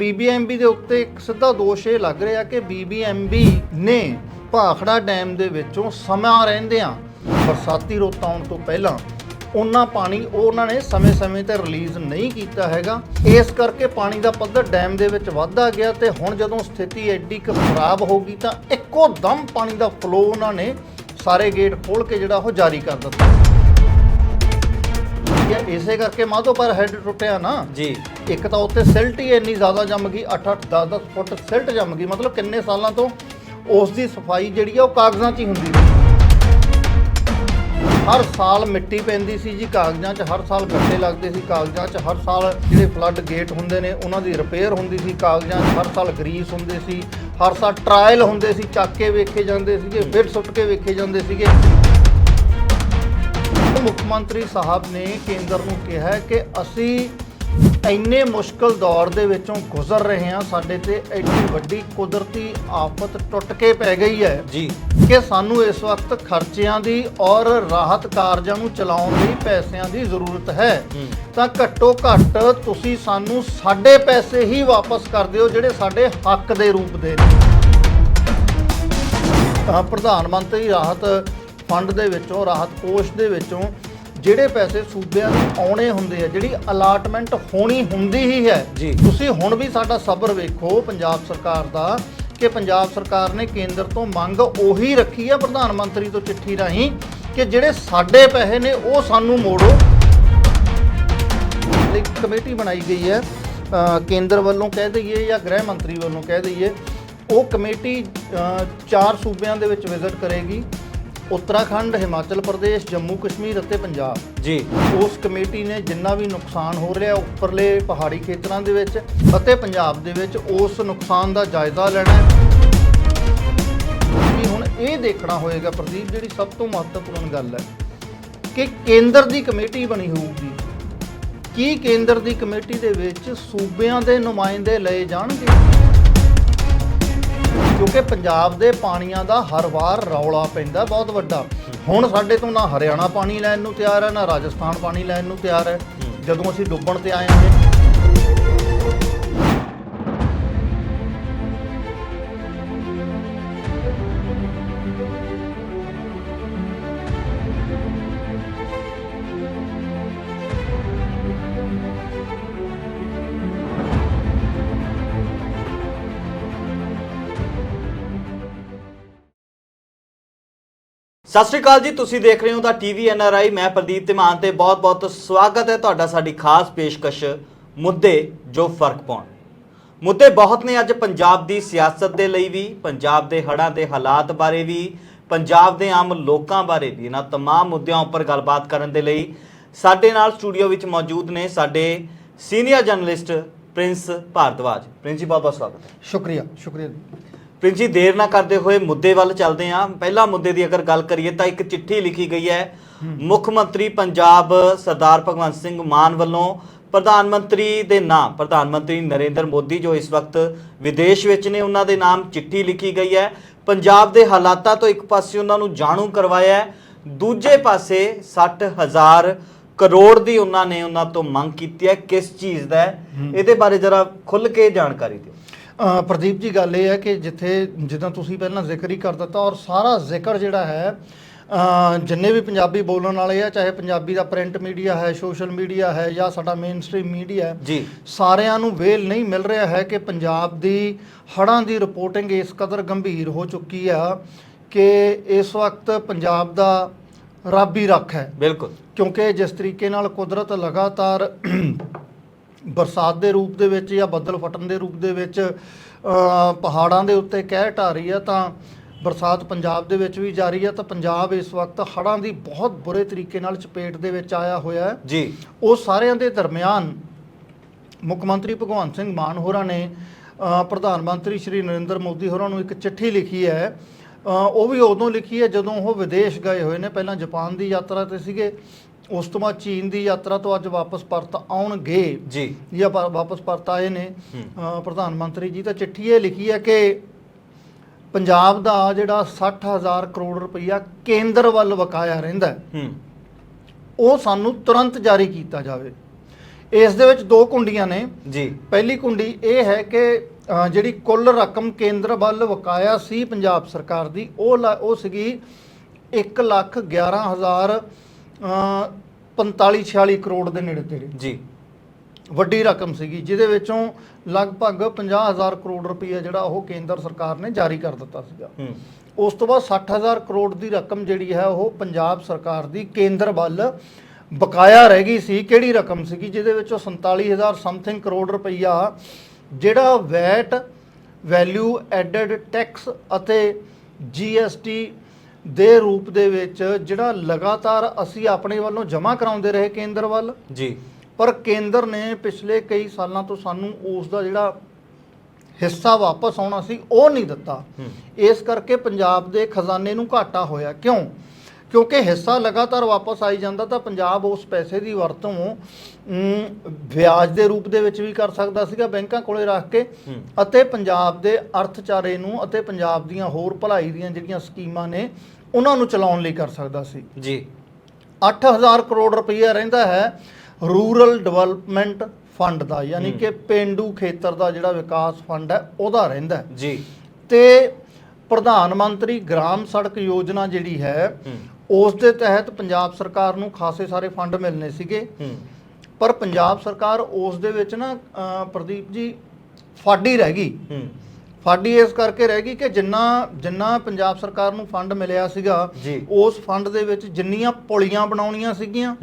BBMB ਦੇ ਉੱਤੇ ਇੱਕ ਸਿੱਧਾ ਦੋਸ਼ ਇਹ ਲੱਗ ਰਿਹਾ ਕਿ ਬੀਬੀਐਮਬੀ ਨੇ ਭਾਖੜਾ ਡੈਮ ਦੇ ਵਿੱਚੋਂ ਸਮਾਂ ਰਹਿੰਦਿਆਂ ਬਰਸਾਤੀ ਰੁੱਤ ਆਉਣ ਤੋਂ ਪਹਿਲਾਂ ਉਹਨਾਂ ਪਾਣੀ ਉਹ ਉਹਨਾਂ ਨੇ ਸਮੇਂ-ਸਮੇਂ ਤੇ ਰਿਲੀਜ਼ ਨਹੀਂ ਕੀਤਾ ਹੈਗਾ। ਇਸ ਕਰਕੇ ਪਾਣੀ ਦਾ ਪੱਧਰ ਡੈਮ ਦੇ ਵਿੱਚ ਵੱਧਦਾ ਗਿਆ ਤੇ ਹੁਣ ਜਦੋਂ ਸਥਿਤੀ ਐਡੀ ਕੁ ਖਰਾਬ ਹੋ ਗਈ ਤਾਂ ਇੱਕੋ ਦਮ ਪਾਣੀ ਦਾ ਫਲੋ ਉਹਨਾਂ ਨੇ ਸਾਰੇ ਗੇਟ ਖੋਲ ਕੇ ਜਿਹੜਾ ਉਹ ਜਾਰੀ ਕਰ ਦਿੱਤਾ। ਇਹ ਇਸੇ ਕਰਕੇ ਮਾਧੋ ਪਰ ਹੈਡ ਟੁੱਟਿਆ ਨਾ। ਜੀ। ਇੱਕ ਤਾਂ ਉੱਤੇ ਸਿਲਟ ਹੀ ਇੰਨੀ ਜ਼ਿਆਦਾ ਜੰਮ ਗਈ 8-8 10-10 ਫੁੱਟ ਸਿਲਟ ਜੰਮ ਗਈ। ਮਤਲਬ ਕਿੰਨੇ ਸਾਲਾਂ ਤੋਂ ਉਸ ਦੀ ਸਫ਼ਾਈ ਜਿਹੜੀ ਆ ਉਹ ਕਾਗਜ਼ਾਂ 'ਚ ਹੀ ਹੁੰਦੀ ਸੀ। ਹਰ ਸਾਲ ਮਿੱਟੀ ਪੈਂਦੀ ਸੀ ਜੀ ਕਾਗਜ਼ਾਂ 'ਚ ਹਰ ਸਾਲ ਗੱਟੇ ਲੱਗਦੇ ਸੀ ਕਾਗਜ਼ਾਂ 'ਚ ਹਰ ਸਾਲ ਜਿਹੜੇ ਫਲੱਡ ਗੇਟ ਹੁੰਦੇ ਨੇ ਉਹਨਾਂ ਦੀ ਰਿਪੇਅਰ ਹੁੰਦੀ ਸੀ ਕਾਗਜ਼ਾਂ 'ਚ ਹਰ ਸਾਲ ਗਰੀਸ ਹੁੰਦੇ ਸੀ ਹਰ ਸਾਲ ਟ੍ਰਾਇਲ ਹੁੰਦੇ ਸੀ ਚੱਕ ਕੇ ਵੇਖੇ ਜਾਂਦੇ ਸੀਗੇ ਫਿਰ ਸੁੱਟ ਕੇ ਵੇਖੇ ਜਾਂਦੇ ਸੀਗੇ। ਮੁੱਖ ਮੰਤਰੀ ਸਾਹਿਬ ਨੇ ਕੇਂਦਰ ਨੂੰ ਕਿਹਾ ਹੈ ਕਿ ਅਸੀਂ ਇੰਨੇ ਮੁਸ਼ਕਲ ਦੌਰ ਦੇ ਵਿੱਚੋਂ ਗੁਜ਼ਰ ਰਹੇ ਹਾਂ ਸਾਡੇ ਤੇ ਐਡੀ ਵੱਡੀ ਕੁਦਰਤੀ ਆਫਤ ਟੁੱਟ ਕੇ ਪੈ ਗਈ ਹੈ ਜੀ। ਕਿ ਸਾਨੂੰ ਇਸ ਵਕਤ ਖਰਚਿਆਂ ਦੀ ਔਰ ਰਾਹਤ ਕਾਰਜਾਂ ਨੂੰ ਚਲਾਉਣ ਲਈ ਪੈਸਿਆਂ ਦੀ ਜ਼ਰੂਰਤ ਹੈ। ਹੂੰ। ਤਾਂ ਘੱਟੋ ਘੱਟ ਤੁਸੀਂ ਸਾਨੂੰ ਸਾਡੇ ਪੈਸੇ ਹੀ ਵਾਪਸ ਕਰ ਦਿਓ ਜਿਹੜੇ ਸਾਡੇ ਹੱਕ ਦੇ ਰੂਪ ਦੇ ਨੇ। ਤਾਂ ਪ੍ਰਧਾਨ ਮੰਤਰੀ ਰਾਹਤ ਫੰਡ ਦੇ ਵਿੱਚੋਂ ਰਾਹਤ ਕੋਸ਼ ਦੇ ਵਿੱਚੋਂ ਜਿਹੜੇ ਪੈਸੇ ਸੂਬਿਆਂ ਨੂੰ ਆਉਣੇ ਹੁੰਦੇ ਆ ਜਿਹੜੀ ਅਲਾਟਮੈਂਟ ਹੋਣੀ ਹੁੰਦੀ ਹੀ ਹੈ ਜੀ। ਤੁਸੀਂ ਹੁਣ ਵੀ ਸਾਡਾ ਸਬਰ ਵੇਖੋ ਪੰਜਾਬ ਸਰਕਾਰ ਦਾ ਕਿ ਪੰਜਾਬ ਸਰਕਾਰ ਨੇ ਕੇਂਦਰ ਤੋਂ ਮੰਗ ਉਹੀ ਰੱਖੀ ਹੈ ਪ੍ਰਧਾਨ ਮੰਤਰੀ ਤੋਂ ਚਿੱਠੀ ਰਾਹੀਂ ਕਿ ਜਿਹੜੇ ਸਾਡੇ ਪੈਸੇ ਨੇ ਉਹ ਸਾਨੂੰ ਮੋੜੋ ਇੱਕ ਕਮੇਟੀ ਬਣਾਈ ਗਈ ਹੈ ਕੇਂਦਰ ਵੱਲੋਂ ਕਹਿ ਦਈਏ ਜਾਂ ਗ੍ਰਹਿ ਮੰਤਰੀ ਵੱਲੋਂ ਕਹਿ ਦਈਏ ਉਹ ਕਮੇਟੀ ਚਾਰ ਸੂਬਿਆਂ ਦੇ ਵਿੱਚ ਵਿਜ਼ਿਟ ਕਰੇਗੀ ਉੱਤਰਾਖੰਡ ਹਿਮਾਚਲ ਪ੍ਰਦੇਸ਼ ਜੰਮੂ ਕਸ਼ਮੀਰ ਅਤੇ ਪੰਜਾਬ। ਜੀ। ਉਸ ਕਮੇਟੀ ਨੇ ਜਿੰਨਾ ਵੀ ਨੁਕਸਾਨ ਹੋ ਰਿਹਾ ਉੱਪਰਲੇ ਪਹਾੜੀ ਖੇਤਰਾਂ ਦੇ ਵਿੱਚ ਅਤੇ ਪੰਜਾਬ ਦੇ ਵਿੱਚ ਉਸ ਨੁਕਸਾਨ ਦਾ ਜਾਇਜ਼ਾ ਲੈਣਾ ਹੈ। ਹੁਣ ਇਹ ਦੇਖਣਾ ਹੋਏਗਾ ਪ੍ਰਦੀਪ ਜਿਹੜੀ ਸਭ ਤੋਂ ਮਹੱਤਵਪੂਰਨ ਗੱਲ ਹੈ ਕਿ ਕੇਂਦਰ ਦੀ ਕਮੇਟੀ ਬਣੀ ਹੋਊਗੀ। ਕੀ ਕੇਂਦਰ ਦੀ ਕਮੇਟੀ ਦੇ ਵਿੱਚ ਸੂਬਿਆਂ ਦੇ ਨੁਮਾਇੰਦੇ ਲਏ ਜਾਣਗੇ? ਕਿਉਂਕਿ ਪੰਜਾਬ ਦੇ ਪਾਣੀਆਂ ਦਾ ਹਰ ਵਾਰ ਰੌਲਾ ਪੈਂਦਾ ਬਹੁਤ ਵੱਡਾ। ਹੁਣ ਸਾਡੇ ਤੋਂ ਨਾ ਹਰਿਆਣਾ ਪਾਣੀ ਲੈਣ ਨੂੰ ਤਿਆਰ ਹੈ ਨਾ ਰਾਜਸਥਾਨ ਪਾਣੀ ਲੈਣ ਨੂੰ ਤਿਆਰ ਹੈ। ਜਦੋਂ ਅਸੀਂ ਡੁੱਬਣ ਤੇ ਆਏ ਹਾਂ ਸਤਿ ਸ਼੍ਰੀ ਅਕਾਲ ਜੀ ਤੁਸੀਂ ਦੇਖ ਰਹੇ ਹੋ ਦਾ ਟੀਵੀ ਐਨਆਰਆਈ ਮੈਂ ਪ੍ਰਦੀਪ ਧਮਾਨ ਤੇ ਬਹੁਤ-ਬਹੁਤ ਸਵਾਗਤ ਹੈ ਤੁਹਾਡਾ ਸਾਡੀ ਖਾਸ ਪੇਸ਼ਕਸ਼ ਮੁੱਦੇ ਜੋ ਫਰਕ ਪਾਉਣ ਮੁੱਦੇ ਬਹੁਤ ਨੇ ਅੱਜ ਪੰਜਾਬ ਦੀ ਸਿਆਸਤ ਦੇ ਲਈ ਵੀ ਪੰਜਾਬ ਦੇ ਹੜ੍ਹਾਂ ਦੇ ਹਾਲਾਤ ਬਾਰੇ ਵੀ ਪੰਜਾਬ ਦੇ ਆਮ ਲੋਕਾਂ ਬਾਰੇ ਵੀ ਇਹਨਾਂ तमाम ਮੁੱਦਿਆਂ ਉੱਪਰ ਗੱਲਬਾਤ ਕਰਨ ਦੇ ਲਈ ਸਾਡੇ ਨਾਲ ਸਟੂਡੀਓ ਵਿੱਚ ਮੌਜੂਦ ਨੇ ਸਾਡੇ senior journalist Prince Bhardwaj Prince ji ਬਹੁਤ ਬਹੁਤ ਸਵਾਗਤ ਹੈ ਸ਼ੁਕਰੀਆ ਸ਼ੁਕਰੀਆ ਪ੍ਰਿੰਸ ਜੀ ਦੇਰ ਨਾ ਕਰਦੇ ਹੋਏ ਮੁੱਦੇ ਵੱਲ ਚੱਲਦੇ ਹਾਂ। ਪਹਿਲਾ ਮੁੱਦੇ ਦੀ ਅਗਰ ਗੱਲ ਕਰੀਏ ਤਾਂ ਇੱਕ ਚਿੱਠੀ ਲਿਖੀ ਗਈ ਹੈ। ਮੁੱਖ ਮੰਤਰੀ ਪੰਜਾਬ ਸਰਦਾਰ ਭਗਵੰਤ ਸਿੰਘ ਮਾਨ ਵੱਲੋਂ ਪ੍ਰਧਾਨ ਮੰਤਰੀ ਦੇ ਨਾਮ ਪ੍ਰਧਾਨ ਮੰਤਰੀ ਨਰਿੰਦਰ ਮੋਦੀ ਜੋ ਇਸ ਵਕਤ ਵਿਦੇਸ਼ ਵਿੱਚ ਨੇ ਉਹਨਾਂ ਦੇ ਨਾਮ ਚਿੱਠੀ ਲਿਖੀ ਗਈ ਹੈ। ਪੰਜਾਬ ਦੇ ਹਾਲਾਤਾਂ ਤੋਂ ਇੱਕ ਪਾਸੇ ਉਹਨਾਂ ਨੂੰ ਜਾਣੂ ਕਰਵਾਇਆ ਹੈ। ਦੂਜੇ ਪਾਸੇ 60000 ਕਰੋੜ ਦੀ ਉਹਨਾਂ ਨੇ ਉਹਨਾਂ ਤੋਂ ਮੰਗ ਕੀਤੀ ਹੈ। ਕਿਸ ਚੀਜ਼ ਦਾ ਹੈ? ਇਹਦੇ ਬਾਰੇ ਜਰਾ ਖੁੱਲ ਕੇ ਜਾਣਕਾਰੀ ਦਿਓ। ਪ੍ਰਦੀਪ ਜੀ ਗੱਲ ਇਹ ਹੈ ਕਿ ਜਿੱਥੇ ਜਿੱਦਾਂ ਤੁਸੀਂ ਪਹਿਲਾਂ ਜ਼ਿਕਰ ਹੀ ਕਰ ਦਿੱਤਾ ਔਰ ਸਾਰਾ ਜ਼ਿਕਰ ਜਿਹੜਾ ਹੈ ਜਿੰਨੇ ਵੀ ਪੰਜਾਬੀ ਬੋਲਣ ਵਾਲੇ ਆ ਚਾਹੇ ਪੰਜਾਬੀ ਦਾ ਪ੍ਰਿੰਟ ਮੀਡੀਆ ਹੈ ਸੋਸ਼ਲ ਮੀਡੀਆ ਹੈ ਜਾਂ ਸਾਡਾ ਮੇਨ ਸਟ੍ਰੀਮ ਮੀਡੀਆ ਹੈ ਜੀ। ਸਾਰਿਆਂ ਨੂੰ ਵੇਲ ਨਹੀਂ ਮਿਲ ਰਿਹਾ ਹੈ ਕਿ ਪੰਜਾਬ ਦੀ ਹੜ੍ਹਾਂ ਦੀ ਰਿਪੋਰਟਿੰਗ ਇਸ ਕਦਰ ਗੰਭੀਰ ਹੋ ਚੁੱਕੀ ਆ ਕਿ ਇਸ ਵਕਤ ਪੰਜਾਬ ਦਾ ਰੱਬ ਹੀ ਰੱਖ ਹੈ। ਬਿਲਕੁਲ। ਕਿਉਂਕਿ ਜਿਸ ਤਰੀਕੇ ਨਾਲ ਕੁਦਰਤ ਲਗਾਤਾਰ ਬਰਸਾਤ ਦੇ ਰੂਪ ਦੇ ਵਿੱਚ ਜਾਂ ਬੱਦਲ ਫਟਣ ਦੇ ਰੂਪ ਦੇ ਵਿੱਚ ਪਹਾੜਾਂ ਦੇ ਉੱਤੇ ਕਹਿ ਢਾ ਰਹੀ ਆ ਤਾਂ ਬਰਸਾਤ ਪੰਜਾਬ ਦੇ ਵਿੱਚ ਵੀ ਜਾਰੀ ਆ ਤਾਂ ਪੰਜਾਬ ਇਸ ਵਕਤ ਹੜ੍ਹਾਂ ਦੀ ਬਹੁਤ ਬੁਰੇ ਤਰੀਕੇ ਨਾਲ ਚਪੇਟ ਦੇ ਵਿੱਚ ਆਇਆ ਹੋਇਆ ਹੈ। ਜੀ। ਉਹ ਸਾਰਿਆਂ ਦੇ ਦਰਮਿਆਨ ਮੁੱਖ ਮੰਤਰੀ ਭਗਵੰਤ ਸਿੰਘ ਮਾਨ ਹੋਰਾਂ ਨੇ ਪ੍ਰਧਾਨ ਮੰਤਰੀ ਸ਼੍ਰੀ ਨਰਿੰਦਰ ਮੋਦੀ ਹੋਰਾਂ ਨੂੰ ਇੱਕ ਚਿੱਠੀ ਲਿਖੀ ਹੈ। ਉਹ ਵੀ ਉਦੋਂ ਲਿਖੀ ਹੈ ਜਦੋਂ ਉਹ ਵਿਦੇਸ਼ ਗਏ ਹੋਏ ਨੇ ਪਹਿਲਾਂ ਜਾਪਾਨ ਦੀ ਯਾਤਰਾ ਤੇ ਸੀਗੇ। ਉਸ ਤੋਂ ਬਾਅਦ ਚੀਨ ਦੀ ਯਾਤਰਾ ਤੋਂ ਅੱਜ ਵਾਪਸ ਪਰਤ ਆਉਣਗੇ। ਜੀ। ਜਾਂ ਵਾਪਸ ਪਰਤ ਆਏ ਨੇ। ਪ੍ਰਧਾਨ ਮੰਤਰੀ ਜੀ ਤਾਂ ਚਿੱਠੀ ਇਹ ਲਿਖੀ ਹੈ ਕਿ ਪੰਜਾਬ ਦਾ ਜਿਹੜਾ 60000 ਕਰੋੜ ਰੁਪਈਆ ਕੇਂਦਰ ਵੱਲ ਵਕਾਇਆ ਰਹਿੰਦਾ ਹੈ। ਉਹ ਸਾਨੂੰ ਤੁਰੰਤ ਜਾਰੀ ਕੀਤਾ ਜਾਵੇ। ਇਸ ਦੇ ਵਿੱਚ ਦੋ ਕੁੰਡੀਆਂ ਨੇ। ਜੀ। ਪਹਿਲੀ ਕੁੰਡੀ ਇਹ ਹੈ ਕਿ ਜਿਹੜੀ ਕੁੱਲ ਰਕਮ ਕੇਂਦਰ ਵੱਲ ਵਕਾਇਆ ਸੀ ਪੰਜਾਬ ਸਰਕਾਰ ਦੀ ਉਹ ਉਹ ਸੀਗੀ 1 ਲੱਖ 11 ਹਜ਼ਾਰ 45 46 ਕਰੋੜ ਦੇ ਨੇੜੇ ਤੇੜੇ। ਜੀ। ਵੱਡੀ ਰਕਮ ਸੀਗੀ ਜਿਹਦੇ ਵਿੱਚੋਂ ਲਗਭਗ 50000 ਕਰੋੜ ਰੁਪਈਆ ਜਿਹੜਾ ਉਹ ਕੇਂਦਰ ਸਰਕਾਰ ਨੇ ਜਾਰੀ ਕਰ ਦਿੱਤਾ ਸੀਗਾ। ਉਸ ਤੋਂ ਬਾਅਦ 60000 ਕਰੋੜ ਦੀ ਰਕਮ ਜਿਹੜੀ ਹੈ ਉਹ ਪੰਜਾਬ ਸਰਕਾਰ ਦੀ ਕੇਂਦਰ ਵੱਲ ਬਕਾਇਆ ਰਹਿ ਗਈ ਸੀ। ਕਿਹੜੀ ਰਕਮ ਸੀਗੀ? ਜਿਹਦੇ ਵਿੱਚੋਂ 47000 ਸਮਥਿੰਗ ਕਰੋੜ ਰੁਪਈਆ ਜਿਹੜਾ ਵੈਟ ਵੈਲਿਊ ਐਡਡ ਟੈਕਸ ਅਤੇ ਜੀਐਸਟੀ ਦੇ ਰੂਪ ਦੇ ਵਿੱਚ ਜਿਹੜਾ ਲਗਾਤਾਰ ਅਸੀਂ ਆਪਣੇ ਵੱਲੋਂ ਜਮ੍ਹਾਂ ਕਰਾਉਂਦੇ ਰਹੇ ਕੇਂਦਰ ਵੱਲ। ਜੀ। ਪਰ ਕੇਂਦਰ ਨੇ ਪਿਛਲੇ ਕਈ ਸਾਲਾਂ ਤੋਂ ਸਾਨੂੰ ਉਸ ਦਾ ਜਿਹੜਾ ਹਿੱਸਾ ਵਾਪਸ ਆਉਣਾ ਸੀ ਉਹ ਨਹੀਂ ਦਿੱਤਾ। ਇਸ ਕਰਕੇ ਪੰਜਾਬ ਦੇ ਖਜ਼ਾਨੇ ਨੂੰ ਘਾਟਾ ਹੋਇਆ। ਕਿਉਂ? ਕਿਉਂਕਿ ਹਿੱਸਾ ਲਗਾਤਾਰ ਵਾਪਸ ਆਈ ਜਾਂਦਾ ਤਾਂ ਪੰਜਾਬ ਉਸ ਪੈਸੇ ਦੀ ਵਰਤੋਂ ਵਿਆਜ ਦੇ ਰੂਪ ਦੇ ਵਿੱਚ ਵੀ ਕਰ ਸਕਦਾ ਸੀਗਾ ਬੈਂਕਾਂ ਕੋਲੇ ਰੱਖ ਕੇ। ਅਤੇ ਪੰਜਾਬ ਦੇ ਅਰਥਚਾਰੇ ਨੂੰ ਅਤੇ ਪੰਜਾਬ ਦੀਆਂ ਹੋਰ ਭਲਾਈ ਦੀਆਂ ਜਿਹੜੀਆਂ ਸਕੀਮਾਂ ਨੇ ਉਹਨਾਂ ਨੂੰ ਚਲਾਉਣ ਲਈ ਕਰ ਸਕਦਾ ਸੀ। ਜੀ। 8000 ਕਰੋੜ ਰੁਪਈਆ ਰਹਿੰਦਾ ਹੈ ਰੂਰਲ ਡਿਵੈਲਪਮੈਂਟ ਫੰਡ ਦਾ ਯਾਨੀ। ਕਿ ਪਿੰਡੂ ਖੇਤਰ ਦਾ ਜਿਹੜਾ ਵਿਕਾਸ ਫੰਡ ਹੈ ਉਹਦਾ ਰਹਿੰਦਾ। ਜੀ। ਤੇ ਪ੍ਰਧਾਨ ਮੰਤਰੀ ਗ੍ਰਾਮ ਸੜਕ ਯੋਜਨਾ ਜਿਹੜੀ ਹੈ ਉਸ ਦੇ ਤਹਿਤ ਪੰਜਾਬ ਸਰਕਾਰ ਨੂੰ ਖਾਸੇ ਸਾਰੇ ਫੰਡ ਮਿਲਨੇ ਸੀਗੇ। ਪਰ ਪੰਜਾਬ ਸਰਕਾਰ ਉਸ ਦੇ ਵਿੱਚ ਨਾ ਪ੍ਰਦੀਪ ਜੀ ਫਾਡੀ ਰਹਿ ਗਈ। ਫਾਡੀ ਇਸ ਕਰਕੇ ਰਹਿ ਗਈ ਕਿ ਜਿੰਨਾ ਜਿੰਨਾ ਪੰਜਾਬ ਸਰਕਾਰ ਨੂੰ ਫੰਡ ਮਿਲਿਆ ਸੀਗਾ। ਉਸ ਫੰਡ ਦੇ ਵਿੱਚ ਜਿੰਨੀਆਂ ਪੁਲੀਆਂ ਬਣਾਉਣੀਆਂ ਸੀਗੀਆਂ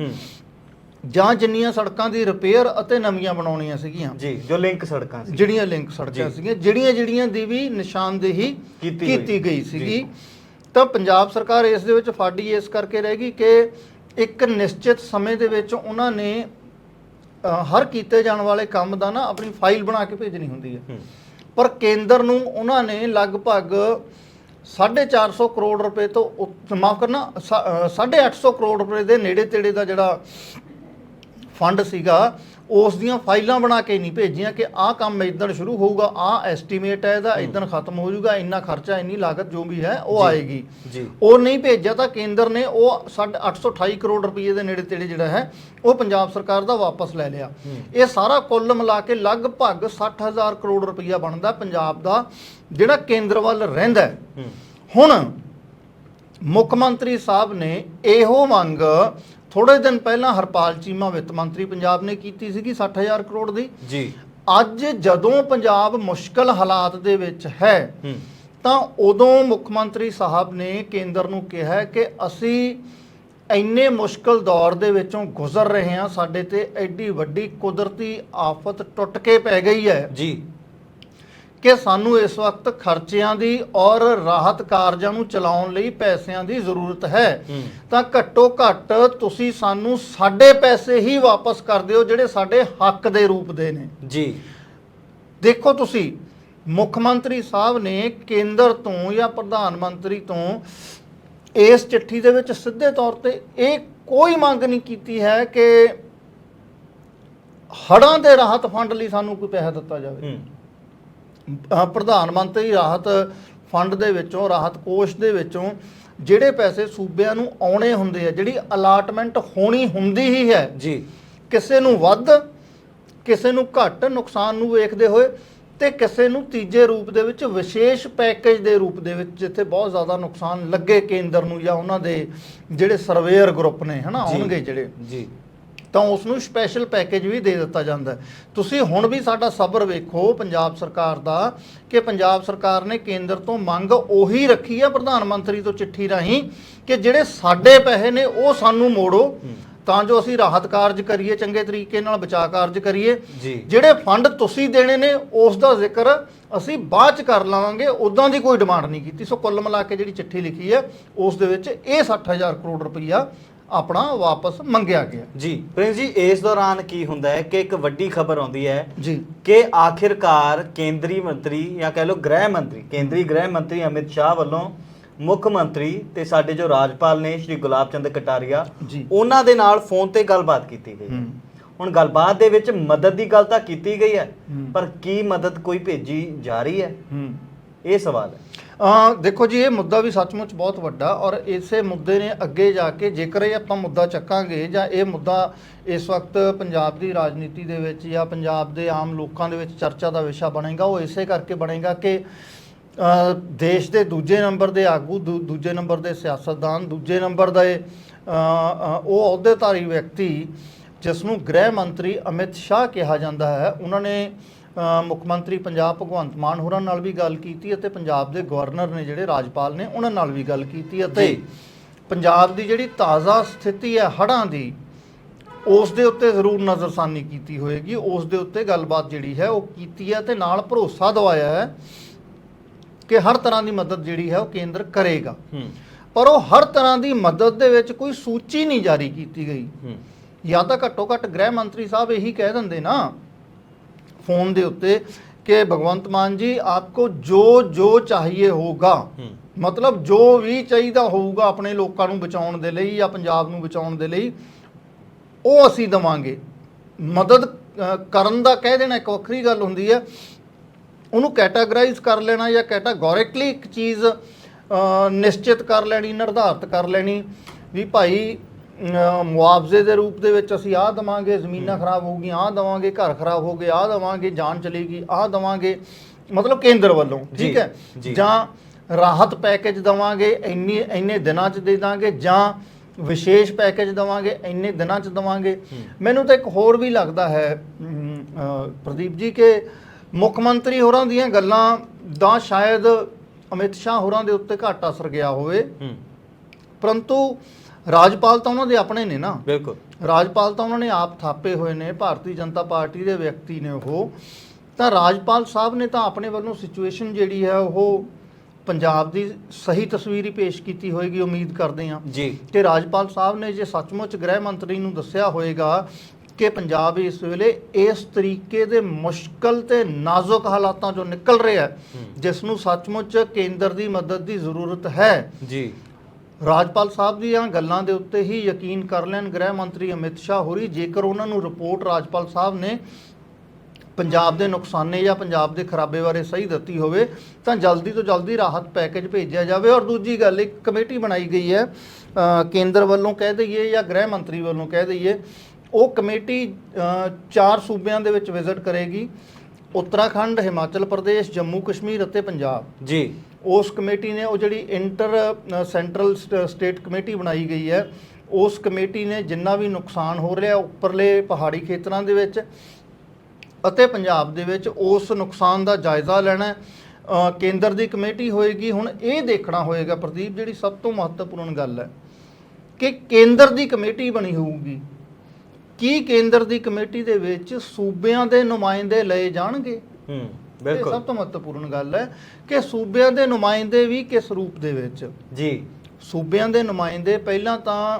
ਜਾਂ ਜਿੰਨੀਆਂ ਸੜਕਾਂ ਦੀ ਰਿਪੇਅਰ ਅਤੇ ਨਵੀਆਂ ਬਣਾਉਣੀਆਂ ਸੀਗੀਆਂ। ਜੀ ਜੋ ਲਿੰਕ ਸੜਕਾਂ ਸੀ। ਜਿਹੜੀਆਂ ਲਿੰਕ ਸੜਕਾਂ। ਸੀਗੀਆਂ ਜਿਹੜੀਆਂ ਜਿਹੜੀਆਂ ਦੀ ਵੀ ਨਿਸ਼ਾਨਦੇਹੀ ਕੀਤੀ। ਗਈ ਸੀਗੀ। ਤਾਂ ਪੰਜਾਬ ਸਰਕਾਰ ਇਸ ਦੇ ਵਿੱਚ ਫਾਡੀ ਇਸ ਕਰਕੇ ਰਹਿ ਗਈ ਕਿ ਇੱਕ ਨਿਸ਼ਚਿਤ ਸਮੇਂ ਦੇ ਵਿੱਚ ਉਹਨਾਂ ਨੇ ਹਰ ਕੀਤੇ ਜਾਣ ਵਾਲੇ ਕੰਮ ਦਾ ਨਾ ਆਪਣੀ ਫਾਈਲ ਬਣਾ ਕੇ ਭੇਜਣੀ ਹੁੰਦੀ ਹੂੰ। ਪਰ ਕੇਂਦਰ ਨੂੰ ਉਹਨਾਂ ਨੇ ਲਗਭਗ 450 ਕਰੋੜ ਰੁਪਏ ਤੋਂ ਮਾਫ ਕਰਨਾ 850 ਕਰੋੜ ਰੁਪਏ ਦੇ ਨੇੜੇ ਤੇੜੇ ਦਾ ਜਿਹੜਾ ਫੰਡ ਸੀਗਾ ਉਸ ਦੀਆਂ ਫਾਈਲਾਂ ਬਣਾ ਕੇ ਨਹੀਂ ਭੇਜੀਆਂ ਕਿ ਆਹ ਕੰਮ ਇਦਣ ਸ਼ੁਰੂ ਹੋਊਗਾ ਆਹ ਐਸਟੀਮੇਟ ਹੈ ਇਹਦਾ ਇਦਣ ਖਤਮ ਹੋ ਜਾਊਗਾ ਇੰਨਾ ਖਰਚਾ ਇੰਨੀ ਲਾਗਤ ਜੋ ਵੀ ਹੈ ਉਹ। ਆਏਗੀ। ਉਹ ਨਹੀਂ ਭੇਜਿਆ ਤਾਂ ਕੇਂਦਰ ਨੇ ਉਹ ਸਾਢੇ 828 ਕਰੋੜ ਰੁਪਏ ਦੇ ਨੇੜੇ ਤੇੜੇ ਜਿਹੜਾ ਹੈ ਉਹ ਪੰਜਾਬ ਸਰਕਾਰ ਦਾ ਵਾਪਸ ਲੈ ਲਿਆ। ਇਹ ਸਾਰਾ ਕੁੱਲ ਮਿਲਾ ਕੇ ਲਗਭਗ 60000 ਕਰੋੜ ਰੁਪਈਆ ਬਣਦਾ ਪੰਜਾਬ ਦਾ ਜਿਹੜਾ ਕੇਂਦਰ ਵੱਲ ਰਹਿੰਦਾ ਹੁਣ ਮੁੱਖ ਮੰਤਰੀ ਸਾਹਿਬ ਨੇ ਇਹੋ ਮੰਗ ਥੋੜੇ ਦਿਨ ਪਹਿਲਾਂ ਹਰਪਾਲ ਚੀਮਾ ਵਿੱਤ ਮੰਤਰੀ ਪੰਜਾਬ ਨੇ ਕੀਤੀ ਸੀਗੀ 60000 ਕਰੋੜ ਦੀ। ਜੀ। ਅੱਜ ਜਦੋਂ ਪੰਜਾਬ ਮੁਸ਼ਕਲ ਹਾਲਾਤ ਦੇ ਵਿੱਚ ਹੈ। ਤਾਂ ਉਦੋਂ ਮੁੱਖ ਮੰਤਰੀ ਸਾਹਿਬ ਨੇ ਕੇਂਦਰ ਨੂੰ ਕਿਹਾ ਕਿ ਅਸੀਂ ਇੰਨੇ ਮੁਸ਼ਕਲ ਦੌਰ ਦੇ ਵਿੱਚੋਂ ਗੁਜ਼ਰ ਰਹੇ ਹਾਂ ਸਾਡੇ ਤੇ ਐਡੀ ਵੱਡੀ ਕੁਦਰਤੀ ਆਫਤ ਟੁੱਟ ਕੇ ਪੈ ਗਈ ਹੈ। ਜੀ। ਕਿ ਸਾਨੂੰ ਇਸ ਵਕਤ ਖਰਚਿਆਂ ਦੀ ਔਰ ਰਾਹਤ ਕਾਰਜਾਂ ਨੂੰ ਚਲਾਉਣ ਲਈ ਪੈਸਿਆਂ ਦੀ ਜ਼ਰੂਰਤ ਹੈ। ਤਾਂ ਘੱਟੋ ਘੱਟ ਤੁਸੀਂ ਸਾਨੂੰ ਸਾਡੇ ਪੈਸੇ ਹੀ ਵਾਪਸ ਕਰ ਦਿਓ ਜਿਹੜੇ ਸਾਡੇ ਹੱਕ ਦੇ ਰੂਪ ਦੇ ਨੇ। ਜੀ। ਦੇਖੋ ਤੁਸੀਂ ਮੁੱਖ ਮੰਤਰੀ ਸਾਹਿਬ ਨੇ ਕੇਂਦਰ ਤੋਂ ਜਾਂ ਪ੍ਰਧਾਨ ਮੰਤਰੀ ਤੋਂ ਇਸ ਚਿੱਠੀ ਦੇ ਵਿੱਚ ਸਿੱਧੇ ਤੌਰ ਤੇ ਇਹ ਕੋਈ ਮੰਗ ਨਹੀਂ ਕੀਤੀ ਹੈ ਕਿ ਹੜ੍ਹਾਂ ਦੇ ਰਾਹਤ ਫੰਡ ਲਈ ਸਾਨੂੰ ਕੋਈ ਪੈਸਾ ਦਿੱਤਾ ਜਾਵੇ। ਪ੍ਰਧਾਨ ਮੰਤਰੀ ਰਾਹਤ ਫੰਡ ਦੇ ਵਿੱਚੋਂ ਰਾਹਤ ਕੋਸ਼ ਦੇ ਵਿੱਚੋਂ ਜਿਹੜੇ ਪੈਸੇ ਸੂਬਿਆਂ ਨੂੰ ਆਉਣੇ ਹੁੰਦੇ ਆ ਜਿਹੜੀ ਅਲਾਟਮੈਂਟ ਹੋਣੀ ਹੁੰਦੀ ਹੀ ਹੈ ਜੀ। ਕਿਸੇ ਨੂੰ ਵੱਧ ਕਿਸੇ ਨੂੰ ਘੱਟ ਨੁਕਸਾਨ ਨੂੰ ਵੇਖਦੇ ਹੋਏ ਤੇ ਕਿਸੇ ਨੂੰ ਤੀਜੇ ਰੂਪ ਦੇ ਵਿੱਚ ਵਿਸ਼ੇਸ਼ ਪੈਕੇਜ ਦੇ ਰੂਪ ਦੇ ਵਿੱਚ ਜਿੱਥੇ ਬਹੁਤ ਜ਼ਿਆਦਾ ਨੁਕਸਾਨ ਲੱਗੇ ਕੇਂਦਰ ਨੂੰ ਜਾਂ ਉਹਨਾਂ ਦੇ ਜਿਹੜੇ ਸਰਵੇਅਰ ਗਰੁੱਪ ਨੇ ਹਨਾ। ਆਉਣਗੇ ਜਿਹੜੇ। ਜੀ। ਤਾਂ ਉਸ ਨੂੰ ਸਪੈਸ਼ਲ ਪੈਕੇਜ ਵੀ ਦੇ ਦਿੱਤਾ ਜਾਂਦਾ। ਤੁਸੀਂ ਹੁਣ ਵੀ ਸਾਡਾ ਸਬਰ ਵੇਖੋ ਪੰਜਾਬ ਸਰਕਾਰ ਦਾ ਕਿ ਪੰਜਾਬ ਸਰਕਾਰ ਨੇ ਕੇਂਦਰ ਤੋਂ ਮੰਗ ਉਹੀ ਰੱਖੀ ਹੈ ਪ੍ਰਧਾਨ ਮੰਤਰੀ ਤੋਂ ਚਿੱਠੀ ਰਾਹੀਂ ਕਿ ਜਿਹੜੇ ਸਾਡੇ ਪੈਸੇ ਨੇ ਉਹ ਸਾਨੂੰ ਮੋੜੋ। ਤਾਂ ਜੋ ਅਸੀਂ ਰਾਹਤ ਕਾਰਜ ਕਰੀਏ ਚੰਗੇ ਤਰੀਕੇ ਨਾਲ ਬਚਾਅ ਕਾਰਜ ਕਰੀਏ। ਜਿਹੜੇ ਫੰਡ ਤੁਸੀਂ ਦੇਣੇ ਨੇ ਉਸ ਦਾ ਜ਼ਿਕਰ ਅਸੀਂ ਬਾਅਦ ਚ ਕਰ ਲਵਾਂਗੇ। ਉਦਾਂ ਦੀ ਕੋਈ ਡਿਮਾਂਡ ਨਹੀਂ ਕੀਤੀ। ਸੋ ਕੁੱਲ ਮਿਲਾ ਕੇ ਜਿਹੜੀ ਚਿੱਠੀ ਲਿਖੀ ਹੈ ਉਸ ਦੇ ਵਿੱਚ ਇਹ 60000 ਕਰੋੜ ਰੁਪਈਆ ਆਪਣਾ ਵਾਪਸ ਮੰਗਿਆ ਗਿਆ। ਜੀ ਪ੍ਰਿੰਸ ਜੀ ਇਸ ਦੌਰਾਨ ਕੀ ਹੁੰਦਾ ਹੈ ਕਿ ਇੱਕ ਵੱਡੀ ਖਬਰ ਆਉਂਦੀ ਹੈ ਜੀ। ਕਿ ਆਖਿਰਕਾਰ ਕੇਂਦਰੀ ਮੰਤਰੀ ਜਾਂ ਕਹਿ ਲਓ ਗ੍ਰਹਿ ਮੰਤਰੀ ਕੇਂਦਰੀ ਗ੍ਰਹਿ ਮੰਤਰੀ ਅਮਿਤ ਸ਼ਾਹ ਵੱਲੋਂ ਮੁੱਖ ਮੰਤਰੀ ਤੇ ਸਾਡੇ ਜੋ ਰਾਜਪਾਲ ਨੇ ਸ਼੍ਰੀ ਗੁਲਾਬ ਚੰਦ ਕਟਾਰੀਆ ਜੀ। ਉਹਨਾਂ ਦੇ ਨਾਲ ਫੋਨ ਤੇ ਗੱਲਬਾਤ ਕੀਤੀ ਗਈ ਹੁਣ ਗੱਲਬਾਤ ਦੇ ਵਿੱਚ ਮਦਦ ਦੀ ਗੱਲ ਤਾਂ ਕੀਤੀ ਗਈ ਹੈ। ਪਰ ਕੀ ਮਦਦ ਕੋਈ ਭੇਜੀ ਜਾ ਰਹੀ ਹੂੰ। ਇਹ ਸਵਾਲ ਹੈ। ਅ ਦੇਖੋ ਜੀ, ਇਹ ਮੁੱਦਾ ਵੀ ਸੱਚਮੁੱਚ ਬਹੁਤ ਵੱਡਾ ਔਰ ਇਸੇ ਮੁੱਦੇ ਨੇ ਅੱਗੇ ਜਾ ਕੇ ਜੇਕਰ ਇਹ ਆਪਾਂ ਮੁੱਦਾ ਚੱਕਾਂਗੇ ਜਾਂ ਇਹ ਮੁੱਦਾ ਇਸ ਵਕਤ ਪੰਜਾਬ ਦੀ ਰਾਜਨੀਤੀ ਦੇ ਵਿੱਚ ਜਾਂ ਪੰਜਾਬ ਦੇ ਆਮ ਲੋਕਾਂ ਦੇ ਵਿੱਚ ਚਰਚਾ ਦਾ ਵਿਸ਼ਾ ਬਣੇਗਾ, ਉਹ ਇਸੇ ਕਰਕੇ ਬਣੇਗਾ ਕਿ ਦੇਸ਼ ਦੇ ਦੂਜੇ ਨੰਬਰ ਦੇ ਆਗੂ, ਦੂ- ਦੂਜੇ ਨੰਬਰ ਦੇ ਸਿਆਸਤਦਾਨ, ਦੂਜੇ ਨੰਬਰ ਦੇ ਉਹ ਅਹੁਦੇਧਾਰੀ ਵਿਅਕਤੀ ਜਿਸ ਨੂੰ ਗ੍ਰਹਿ ਮੰਤਰੀ ਅਮਿਤ ਸ਼ਾਹ ਕਿਹਾ ਜਾਂਦਾ ਹੈ, ਉਹਨਾਂ ਨੇ ਮੁੱਖ ਮੰਤਰੀ ਪੰਜਾਬ ਭਗਵੰਤ ਮਾਨ ਹੋਰਾਂ ਨਾਲ ਵੀ ਗੱਲ ਕੀਤੀ ਅਤੇ ਪੰਜਾਬ ਦੇ ਗਵਰਨਰ ਨੇ ਜਿਹੜੇ ਰਾਜਪਾਲ ਨੇ ਉਹਨਾਂ ਨਾਲ ਵੀ ਗੱਲ ਕੀਤੀ ਅਤੇ। ਪੰਜਾਬ ਦੀ ਜਿਹੜੀ ਤਾਜ਼ਾ ਸਥਿਤੀ ਹੈ ਹੜ੍ਹਾਂ ਦੀ ਉਸ ਦੇ ਉੱਤੇ ਜ਼ਰੂਰ ਨਜ਼ਰਸਾਨੀ ਕੀਤੀ ਹੋਏਗੀ। ਉਸ ਦੇ ਉੱਤੇ ਗੱਲਬਾਤ ਜਿਹੜੀ ਹੈ ਉਹ ਕੀਤੀ ਹੈ ਤੇ ਨਾਲ ਭਰੋਸਾ ਦਵਾਇਆ ਹੈ ਕਿ ਹਰ ਤਰ੍ਹਾਂ ਦੀ ਮਦਦ ਜਿਹੜੀ ਹੈ ਉਹ ਕੇਂਦਰ ਕਰੇਗਾ। ਪਰ ਉਹ ਹਰ ਤਰ੍ਹਾਂ ਦੀ ਮਦਦ ਦੇ ਵਿੱਚ ਕੋਈ ਸੂਚੀ ਨਹੀਂ ਜਾਰੀ ਕੀਤੀ ਗਈ। ਜਾਂ ਤਾਂ ਘੱਟੋ ਘੱਟ ਗ੍ਰਹਿ ਮੰਤਰੀ ਸਾਹਿਬ ਇਹੀ ਕਹਿ ਦਿੰਦੇ ਨਾ ਫੋਨ ਦੇ ਉੱਤੇ ਕਿ ਭਗਵੰਤ ਮਾਨ ਜੀ ਆਪਕੋ ਜੋ ਜੋ ਚਾਹੀਏ ਹੋਗਾ ਮਤਲਬ ਜੋ ਵੀ ਚਾਹੀਦਾ ਹੋਊਗਾ ਆਪਣੇ ਲੋਕਾਂ ਨੂੰ ਬਚਾਉਣ ਦੇ ਲਈ ਜਾਂ ਪੰਜਾਬ ਨੂੰ ਬਚਾਉਣ ਦੇ ਲਈ ਉਹ ਅਸੀਂ ਦਵਾਂਗੇ। ਮਦਦ ਕਰਨ ਦਾ ਕਹਿ ਦੇਣਾ ਇੱਕ ਵੱਖਰੀ ਗੱਲ ਹੁੰਦੀ ਹੈ। ਉਹਨੂੰ ਕੈਟਾਗਰਾਈਜ਼ ਕਰ ਲੈਣਾ ਜਾਂ ਕੈਟਾਗੋਰਿਕਲੀ ਇੱਕ ਚੀਜ਼ ਨਿਸ਼ਚਿਤ ਕਰ ਲੈਣੀ ਨਿਰਧਾਰਤ ਕਰ ਲੈਣੀ ਵੀ ਭਾਈ ਮੁਆਵਜ਼ੇ ਦੇ ਰੂਪ ਦੇ ਵਿੱਚ ਅਸੀਂ ਆਹ ਦਵਾਂਗੇ ਜ਼ਮੀਨਾਂ ਖਰਾਬ ਹੋ ਗਈਆਂ ਆਹ ਦਵਾਂਗੇ ਘਰ ਖਰਾਬ ਹੋ ਗਏ ਆਹ ਦਵਾਂਗੇ ਜਾਨ ਚਲੇਗੀ ਆਹ ਦਵਾਂਗੇ ਮਤਲਬ ਕੇਂਦਰ ਵੱਲੋਂ ਠੀਕ ਹੈ? ਜੀ। ਰਾਹਤ ਪੈਕੇਜ ਦਵਾਂਗੇ ਇੰਨੀ ਇੰਨੇ ਦਿਨਾਂ ਚ ਦੇ ਦਾਂਗੇ ਜਾਂ ਵਿਸ਼ੇਸ਼ ਪੈਕੇਜ ਦਵਾਂਗੇ ਇੰਨੇ ਦਿਨਾਂ ਚ ਦਵਾਂਗੇ। ਮੈਨੂੰ ਤਾਂ ਇੱਕ ਹੋਰ ਵੀ ਲੱਗਦਾ ਹੈ ਪ੍ਰਦੀਪ ਜੀ ਕਿ ਮੁੱਖ ਮੰਤਰੀ ਹੋਰਾਂ ਦੀਆਂ ਗੱਲਾਂ ਦਾ ਸ਼ਾਇਦ ਅਮਿਤ ਸ਼ਾਹ ਹੋਰਾਂ ਦੇ ਉੱਤੇ ਘੱਟ ਅਸਰ ਗਿਆ ਹੋਵੇ। ਪਰੰਤੂ ਰਾਜਪਾਲ ਤਾਂ ਉਹਨਾਂ ਦੇ ਆਪਣੇ ਨੇ ਨਾ। ਬਿਲਕੁਲ। ਰਾਜਪਾਲ ਤਾਂ ਉਹਨਾਂ ਨੇ ਆਪ ਥਾਪੇ ਹੋਏ ਨੇ ਭਾਰਤੀ ਜਨਤਾ ਪਾਰਟੀ ਦੇ ਵਿਅਕਤੀ ਨੇ ਉਹ। ਤਾਂ ਰਾਜਪਾਲ ਸਾਹਿਬ ਨੇ ਤਾਂ ਆਪਣੇ ਵੱਲੋਂ ਸਿਚੁਏਸ਼ਨ ਜਿਹੜੀ ਹੈ ਉਹ ਪੰਜਾਬ ਦੀ ਸਹੀ ਤਸਵੀਰ ਹੀ ਪੇਸ਼ ਕੀਤੀ ਹੋਏਗੀ ਉਮੀਦ ਕਰਦੇ ਹਾਂ। ਜੀ। ਕਿ ਰਾਜਪਾਲ ਸਾਹਿਬ ਨੇ ਜੇ ਸੱਚਮੁੱਚ ਗ੍ਰਹਿ ਮੰਤਰੀ ਨੂੰ ਦੱਸਿਆ ਹੋਏਗਾ ਕਿ ਪੰਜਾਬ ਇਸ ਵੇਲੇ ਇਸ ਤਰੀਕੇ ਦੇ ਮੁਸ਼ਕਲ ਤੇ ਨਾਜ਼ੁਕ ਹਾਲਾਤਾਂ ਚੋਂ ਨਿਕਲ ਰਿਹਾ ਹੈ। ਜਿਸ ਨੂੰ ਸੱਚਮੁੱਚ ਕੇਂਦਰ ਦੀ ਮਦਦ ਦੀ ਜ਼ਰੂਰਤ ਹੈ। ਜੀ। ਰਾਜਪਾਲ ਸਾਹਿਬ ਦੀਆਂ ਗੱਲਾਂ ਦੇ ਉੱਤੇ ਹੀ ਯਕੀਨ ਕਰ ਲੈਣ ਗ੍ਰਹਿ ਮੰਤਰੀ ਅਮਿਤ ਸ਼ਾਹ ਹੋਰੀ, ਜੇਕਰ ਉਹਨਾਂ ਨੂੰ ਰਿਪੋਰਟ ਰਾਜਪਾਲ ਸਾਹਿਬ ਨੇ ਪੰਜਾਬ ਦੇ ਨੁਕਸਾਨੇ ਜਾਂ ਪੰਜਾਬ ਦੇ ਖਰਾਬੇ ਬਾਰੇ ਸਹੀ ਦਿੱਤੀ ਹੋਵੇ, ਤਾਂ ਜਲਦੀ ਤੋਂ ਜਲਦੀ ਰਾਹਤ ਪੈਕੇਜ ਭੇਜਿਆ ਜਾਵੇ। ਔਰ ਦੂਜੀ ਗੱਲ, ਇੱਕ ਕਮੇਟੀ ਬਣਾਈ ਗਈ ਹੈ ਕੇਂਦਰ ਵੱਲੋਂ ਕਹਿ ਦਈਏ ਜਾਂ ਗ੍ਰਹਿ ਮੰਤਰੀ ਵੱਲੋਂ ਕਹਿ ਦਈਏ, ਉਹ ਕਮੇਟੀ ਚਾਰ ਸੂਬਿਆਂ ਦੇ ਵਿੱਚ ਵਿਜ਼ਿਟ ਕਰੇਗੀ। ਉੱਤਰਾਖੰਡ ਹਿਮਾਚਲ ਪ੍ਰਦੇਸ਼ ਜੰਮੂ ਕਸ਼ਮੀਰ ਅਤੇ ਪੰਜਾਬ। ਜੀ। ਉਸ ਕਮੇਟੀ ਨੇ ਉਹ ਜਿਹੜੀ ਇੰਟਰ ਸੈਂਟਰਲ ਸਟ- ਸਟੇਟ ਕਮੇਟੀ ਬਣਾਈ ਗਈ ਹੈ ਉਸ ਕਮੇਟੀ ਨੇ ਜਿੰਨਾ ਵੀ ਨੁਕਸਾਨ ਹੋ ਰਿਹਾ ਉੱਪਰਲੇ ਪਹਾੜੀ ਖੇਤਰਾਂ ਦੇ ਵਿੱਚ ਅਤੇ ਪੰਜਾਬ ਦੇ ਵਿੱਚ ਉਸ ਨੁਕਸਾਨ ਦਾ ਜਾਇਜ਼ਾ ਲੈਣਾ ਕੇਂਦਰ ਦੀ ਕਮੇਟੀ ਹੋਏਗੀ। ਹੁਣ ਇਹ ਦੇਖਣਾ ਹੋਏਗਾ ਪ੍ਰਦੀਪ ਜਿਹੜੀ ਸਭ ਤੋਂ ਮਹੱਤਵਪੂਰਨ ਗੱਲ ਹੈ ਕਿ ਕੇਂਦਰ ਦੀ ਕਮੇਟੀ ਬਣੀ ਹੋਊਗੀ। ਕੀ ਕੇਂਦਰ ਦੀ ਕਮੇਟੀ ਦੇ ਵਿੱਚ ਸੂਬਿਆਂ ਦੇ ਨੁਮਾਇੰਦੇ ਲਏ ਜਾਣਗੇ? ਹੂੰ ਇਹ ਬਿਲਕੁਲ। ਸਭ ਤੋਂ ਮਹੱਤਵਪੂਰਨ ਗੱਲ ਹੈ ਕਿ ਸੂਬਿਆਂ ਦੇ ਨੁਮਾਇੰਦੇ ਵੀ ਕਿਸ ਰੂਪ ਦੇ ਵਿੱਚ? ਜੀ। ਸੂਬਿਆਂ ਦੇ ਨੁਮਾਇੰਦੇ ਪਹਿਲਾਂ ਤਾਂ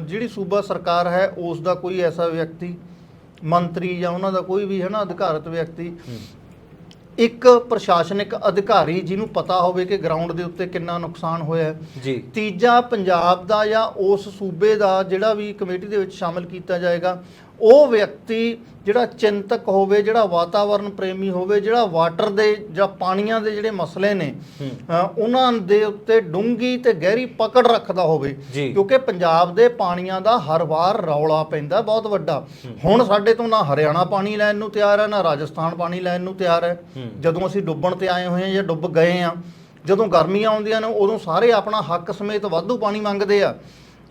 ਜਿਹੜੀ ਸੂਬਾ ਸਰਕਾਰ ਹੈ ਉਸ ਦਾ ਕੋਈ ਐਸਾ ਵਿਅਕਤੀ ਮੰਤਰੀ ਜਾਂ ਉਹਨਾਂ ਦਾ ਕੋਈ ਵੀ ਹੈ ਨਾ ਅਧਿਕਾਰਤ ਵਿਅਕਤੀ ਇੱਕ ਪ੍ਰਸ਼ਾਸਨਿਕ ਅਧਿਕਾਰੀ ਜਿਹਨੂੰ ਪਤਾ ਹੋਵੇ ਕਿ ਗਰਾਊਂਡ ਦੇ ਉੱਤੇ ਕਿੰਨਾ ਨੁਕਸਾਨ ਹੋਇਆ ਹੈ। ਜੀ। ਤੀਜਾ ਪੰਜਾਬ ਦਾ ਜਾਂ ਉਸ ਸੂਬੇ ਦਾ ਜਿਹੜਾ ਵੀ ਕਮੇਟੀ ਦੇ ਵਿੱਚ ਸ਼ਾਮਲ ਕੀਤਾ ਜਾਏਗਾ ਉਹ ਵਿਅਕਤੀ ਜਿਹੜਾ ਚਿੰਤਕ ਹੋਵੇ ਜਿਹੜਾ ਵਾਤਾਵਰਣ ਪ੍ਰੇਮੀ ਹੋਵੇ ਜਿਹੜਾ ਵਾਟਰ ਦੇ ਜਾਂ ਪਾਣੀਆਂ ਦੇ ਜਿਹੜੇ ਮਸਲੇ ਨੇ ਉਹਨਾਂ ਦੇ ਉੱਤੇ ਡੂੰਗੀ ਤੇ ਗਹਿਰੀ ਪਕੜ ਰੱਖਦਾ ਹੋਵੇ। ਕਿਉਂਕਿ ਪੰਜਾਬ ਦੇ ਪਾਣੀਆਂ ਦਾ ਹਰ ਵਾਰ ਰੌਲਾ ਪੈਂਦਾ ਬਹੁਤ ਵੱਡਾ। ਹੁਣ ਸਾਡੇ ਤੋਂ ਨਾ ਹਰਿਆਣਾ ਪਾਣੀ ਲੈਣ ਨੂੰ ਤਿਆਰ ਹੈ ਨਾ ਰਾਜਸਥਾਨ ਪਾਣੀ ਲੈਣ ਨੂੰ ਤਿਆਰ ਹੈ। ਹੂੰ। ਜਦੋਂ ਅਸੀਂ ਡੁੱਬਣ ਤੇ ਆਏ ਹੋਏ ਹਾਂ ਜਾਂ ਡੁੱਬ ਗਏ ਆ ਜਦੋਂ ਗਰਮੀਆਂ ਆਉਂਦੀਆਂ ਨੇ ਉਦੋਂ ਸਾਰੇ ਆਪਣਾ ਹੱਕ ਸਮੇਤ ਵਾਧੂ ਪਾਣੀ ਮੰਗਦੇ ਆ।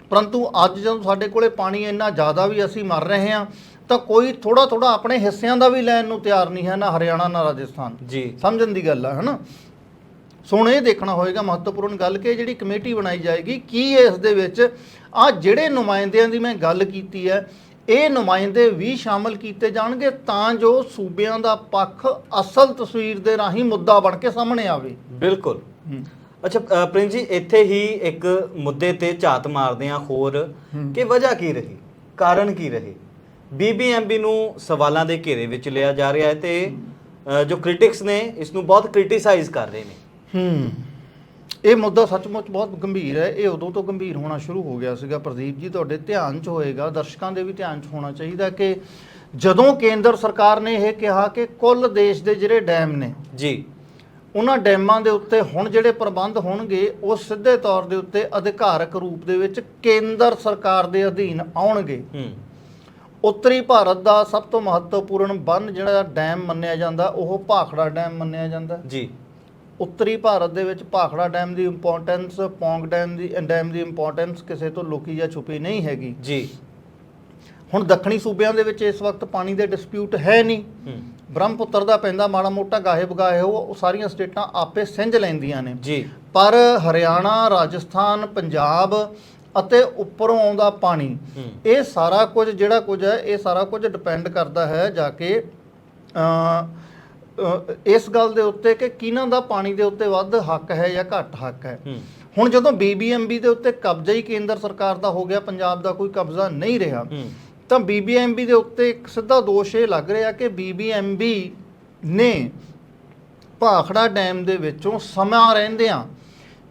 ਪਰੰਤੂ ਅੱਜ ਜਦੋਂ ਸਾਡੇ ਕੋਲੇ ਪਾਣੀ ਇੰਨਾ ਜ਼ਿਆਦਾ ਵੀ ਅਸੀਂ ਮਰ ਰਹੇ ਹਾਂ ਤਾਂ ਕੋਈ ਥੋੜਾ ਥੋੜਾ ਆਪਣੇ ਹਿੱਸਿਆਂ ਦਾ ਵੀ ਲੈਣ ਨੂੰ ਤਿਆਰ ਨਹੀਂ ਹੈ ਨਾ ਹਰਿਆਣਾ ਨਾ ਰਾਜਸਥਾਨ। ਜੀ। ਸਮਝਣ ਦੀ ਗੱਲ ਹੈ ਹਨਾ? ਸੋ ਹੁਣ ਇਹ ਦੇਖਣਾ ਹੋਏਗਾ ਮਹੱਤਵਪੂਰਨ ਗੱਲ ਕਿ ਜਿਹੜੀ ਕਮੇਟੀ ਬਣਾਈ ਜਾਏਗੀ ਕੀ ਇਸ ਦੇ ਵਿੱਚ ਆ ਜਿਹੜੇ ਨੁਮਾਇੰਦਿਆਂ ਦੀ ਮੈਂ ਗੱਲ ਕੀਤੀ ਹੈ ਇਹ ਨੁਮਾਇੰਦੇ ਵੀ ਸ਼ਾਮਲ ਕੀਤੇ ਜਾਣਗੇ ਤਾਂ ਜੋ ਸੂਬਿਆਂ ਦਾ ਪੱਖ ਅਸਲ ਤਸਵੀਰ ਦੇ ਰਾਹੀਂ ਮੁੱਦਾ ਬਣ ਕੇ ਸਾਹਮਣੇ ਆਵੇ। ਬਿਲਕੁਲ। ਅੱਛਾ ਪ੍ਰਿੰਸ ਜੀ ਇੱਥੇ ਹੀ ਇੱਕ ਮੁੱਦੇ ਤੇ ਝਾਤ ਮਾਰਦੇ ਆ ਹੋਰ ਕਿ ਵਜ੍ਹਾ ਕੀ ਰਹੀ? ਕਾਰਨ ਕੀ ਰਹੇ? ਬੀਬੀਐਮਬੀ ਨੂੰ ਸਵਾਲਾਂ ਦੇ ਘੇਰੇ ਵਿੱਚ ਲਿਆ ਜਾ ਰਿਹਾ ਹੈ ਤੇ ਜੋ ਕ੍ਰਿਟਿਕਸ ਨੇ ਇਸ ਨੂੰ ਬਹੁਤ ਕ੍ਰਿਟਿਸਾਈਜ਼ ਕਰ ਰਹੇ ਨੇ। ਹੂੰ। ਇਹ ਮੁੱਦਾ ਸੱਚਮੁੱਚ ਬਹੁਤ ਗੰਭੀਰ ਹੈ। ਇਹ ਉਦੋਂ ਤੋਂ ਗੰਭੀਰ ਹੋਣਾ ਸ਼ੁਰੂ ਹੋ ਗਿਆ ਸੀਗਾ। ਪ੍ਰਦੀਪ ਜੀ ਤੁਹਾਡੇ ਧਿਆਨ 'ਚ ਹੋਏਗਾ ਦਰਸ਼ਕਾਂ ਦੇ ਵੀ ਧਿਆਨ 'ਚ ਹੋਣਾ ਚਾਹੀਦਾ ਕਿ ਜਦੋਂ ਕੇਂਦਰ ਸਰਕਾਰ ਨੇ ਇਹ ਕਿਹਾ ਕਿ ਕੁੱਲ ਦੇਸ਼ ਦੇ ਜਿਹੜੇ ਡੈਮ ਨੇ ਜੀ। ਉਹਨਾਂ ਡੈਮਾਂ ਦੇ ਉੱਤੇ ਹੁਣ ਜਿਹੜੇ ਪ੍ਰਬੰਧ ਹੋਣਗੇ ਉਹ ਸਿੱਧੇ ਤੌਰ ਦੇ ਉੱਤੇ ਅਧਿਕਾਰਕ ਰੂਪ ਦੇ ਵਿੱਚ ਕੇਂਦਰ ਸਰਕਾਰ ਦੇ ਅਧੀਨ ਆਉਣਗੇ। ਹੂੰ। ਉੱਤਰੀ ਭਾਰਤ ਦਾ ਸਭ ਤੋਂ ਮਹੱਤਵਪੂਰਨ ਬੰਨ ਜਿਹੜਾ ਡੈਮ ਮੰਨਿਆ ਜਾਂਦਾ ਉਹ ਭਾਖੜਾ ਡੈਮ ਮੰਨਿਆ ਜਾਂਦਾ। ਜੀ। ਉੱਤਰੀ ਭਾਰਤ ਦੇ ਵਿੱਚ ਭਾਖੜਾ ਡੈਮ ਦੀ ਇੰਪੋਰਟੈਂਸ ਪੌਂਗ ਡੈਮ ਦੀ ਡੈਮ ਦੀ ਇੰਪੋਰਟੈਂਸ ਕਿਸੇ ਤੋਂ ਲੁਕੀ ਜਾਂ ਛੁਪੀ ਨਹੀਂ ਹੈਗੀ। ਜੀ। ਹੁਣ ਦੱਖਣੀ ਸੂਬਿਆਂ ਦੇ ਵਿੱਚ ਇਸ ਵਕਤ ਪਾਣੀ ਦੇ ਡਿਸਪਿਊਟ ਹੈ ਨਹੀਂ। ਹੂੰ। ਬ੍ਰਹਮਪੁੱਤਰ ਦਾ ਪੈਂਦਾ ਮਾੜਾ ਮੋਟਾ ਗਾਹੇ ਬਗਾਹੇ ਉਹ ਉਹ ਸਾਰੀਆਂ ਸਟੇਟਾਂ ਆਪੇ ਸਿੰਝ ਲੈਂਦੀਆਂ ਨੇ। ਜੀ। ਪਰ ਹਰਿਆਣਾ ਰਾਜਸਥਾਨ ਪੰਜਾਬ ਅਤੇ ਉੱਪਰੋਂ ਆਉਂਦਾ ਪਾਣੀ ਇਹ ਸਾਰਾ ਕੁਝ ਜਿਹੜਾ ਕੁਝ ਹੈ ਇਹ ਸਾਰਾ ਕੁਝ ਡਿਪੈਂਡ ਕਰਦਾ ਹੈ ਜਾ ਕੇ ਇਸ ਗੱਲ ਦੇ ਉੱਤੇ ਕਿ ਕਿਹਨਾਂ ਦਾ ਪਾਣੀ ਦੇ ਉੱਤੇ ਵੱਧ ਹੱਕ ਹੈ ਜਾਂ ਘੱਟ ਹੱਕ ਹੈ। ਹੁਣ ਜਦੋਂ ਬੀਬੀਐਮਬੀ ਦੇ ਉੱਤੇ ਕਬਜ਼ਾ ਹੀ ਕੇਂਦਰ ਸਰਕਾਰ ਦਾ ਹੋ ਗਿਆ ਪੰਜਾਬ ਦਾ ਕੋਈ ਕਬਜ਼ਾ ਨਹੀਂ ਰਿਹਾ ਤਾਂ ਬੀਬੀਐਮਬੀ ਦੇ ਉੱਤੇ ਇੱਕ ਸਿੱਧਾ ਦੋਸ਼ ਇਹ ਲੱਗ ਰਿਹਾ ਕਿ ਬੀਬੀਐਮਬੀ ਨੇ ਭਾਖੜਾ ਡੈਮ ਦੇ ਵਿੱਚੋਂ ਸਮਾਂ ਰਹਿੰਦਿਆਂ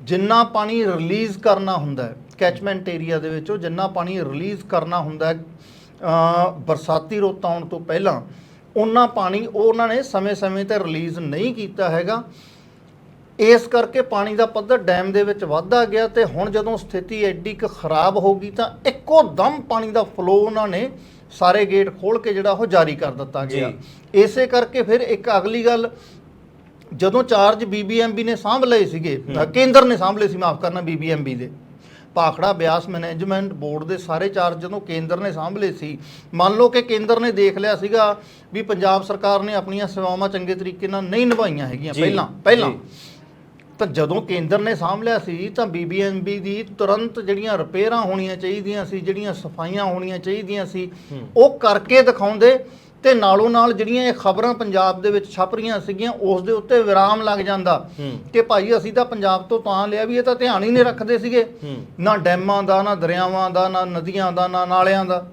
ਜਿੰਨਾ ਪਾਣੀ ਰਿਲੀਜ਼ ਕਰਨਾ ਹੁੰਦਾ ਹੈ ਕੈਚਮੈਂਟ ਏਰੀਆ ਦੇ ਵਿੱਚੋਂ ਜਿੰਨਾ ਪਾਣੀ ਰਿਲੀਜ਼ ਕਰਨਾ ਹੁੰਦਾ ਹੈ ਬਰਸਾਤੀ ਰੁੱਤ ਆਉਣ ਤੋਂ ਪਹਿਲਾਂ, ਉਹਨਾਂ ਪਾਣੀ ਉਹਨਾਂ ਨੇ ਸਮੇਂ-ਸਮੇਂ ਤੇ ਰਿਲੀਜ਼ ਨਹੀਂ ਕੀਤਾ ਹੈਗਾ। ਇਸ ਕਰਕੇ ਪਾਣੀ ਦਾ ਪੱਧਰ ਡੈਮ ਦੇ ਵਿੱਚ ਵੱਧਦਾ ਗਿਆ ਤੇ ਹੁਣ ਜਦੋਂ ਸਥਿਤੀ ਐਡੀ ਕੁ ਖਰਾਬ ਹੋ ਗਈ ਤਾਂ ਇੱਕੋ ਦਮ ਪਾਣੀ ਦਾ ਫਲੋ ਉਹਨਾਂ ਨੇ ਸਾਰੇ ਗੇਟ ਖੋਲ ਕੇ ਜਿਹੜਾ ਉਹ ਜਾਰੀ ਕਰ ਦਿੱਤਾ ਗਿਆ। ਇਸੇ ਕਰਕੇ ਫਿਰ ਇੱਕ ਅਗਲੀ ਗੱਲ ਜਦੋਂ ਚਾਰਜ ਬੀਬੀਐਮਬੀ ਨੇ ਸਾਂਭ ਲਏ ਸੀਗੇ। ਕੇਂਦਰ ਨੇ ਸਾਂਭ ਲਏ ਸੀ ਮਾਫ ਕਰਨਾ ਬੀਬੀਐਮਬੀ ਦੇ। ਭਾਖੜਾ ਬਿਆਸ ਮੈਨੇਜਮੈਂਟ ਬੋਰਡ ਦੇ ਸਾਰੇ ਚਾਰਜ ਜਦੋਂ ਕੇਂਦਰ ਨੇ ਸਾਂਭ ਲਏ ਸੀ ਮੰਨ ਲਓ ਕਿ ਕੇਂਦਰ ਨੇ ਦੇਖ ਲਿਆ ਸੀਗਾ ਵੀ ਪੰਜਾਬ ਸਰਕਾਰ ਨੇ ਆਪਣੀਆਂ ਸੇਵਾਵਾਂ ਚੰਗੇ ਤਰੀਕੇ ਨਾਲ ਨਹੀਂ ਨਿਭਾਈਆਂ ਹੈਗੀਆਂ ਪਹਿਲਾਂ ਪਹਿਲਾਂ। ਤਾਂ ਜਦੋਂ ਕੇਂਦਰ ਨੇ ਸਾਂਭ ਲਿਆ ਸੀ ਤਾਂ ਬੀਬੀਐਮਬੀ ਦੀ ਤੁਰੰਤ ਜਿਹੜੀਆਂ ਰਿਪੇਅਰਾਂ ਹੋਣੀਆਂ ਚਾਹੀਦੀਆਂ ਸੀ ਜਿਹੜੀਆਂ ਸਫਾਈਆਂ ਹੋਣੀਆਂ ਚਾਹੀਦੀਆਂ ਸੀ। ਉਹ ਕਰਕੇ ਦਿਖਾਉਂਦੇ ਤੇ ਨਾਲੋਂ ਨਾਲ ਜਿਹੜੀਆਂ ਇਹ ਖਬਰਾਂ ਪੰਜਾਬ ਦੇ ਵਿੱਚ ਛਪ ਰਹੀਆਂ ਸੀਗੀਆਂ ਉਸ ਦੇ ਉੱਤੇ ਵਿਰਾਮ ਲੱਗ ਜਾਂਦਾ। ਕਿ ਭਾਈ ਅਸੀਂ ਤਾਂ ਪੰਜਾਬ ਤੋਂ ਤਾਂ ਲਿਆ ਵੀ ਇਹ ਤਾਂ ਧਿਆਨ ਹੀ ਨਹੀਂ ਰੱਖਦੇ ਸੀਗੇ। ਨਾ ਡੈਮਾਂ ਦਾ ਨਾ ਦਰਿਆਵਾਂ ਦਾ ਨਾ ਨਦੀਆਂ ਦਾ ਨਾ ਨਾਲਿਆਂ ਦਾ।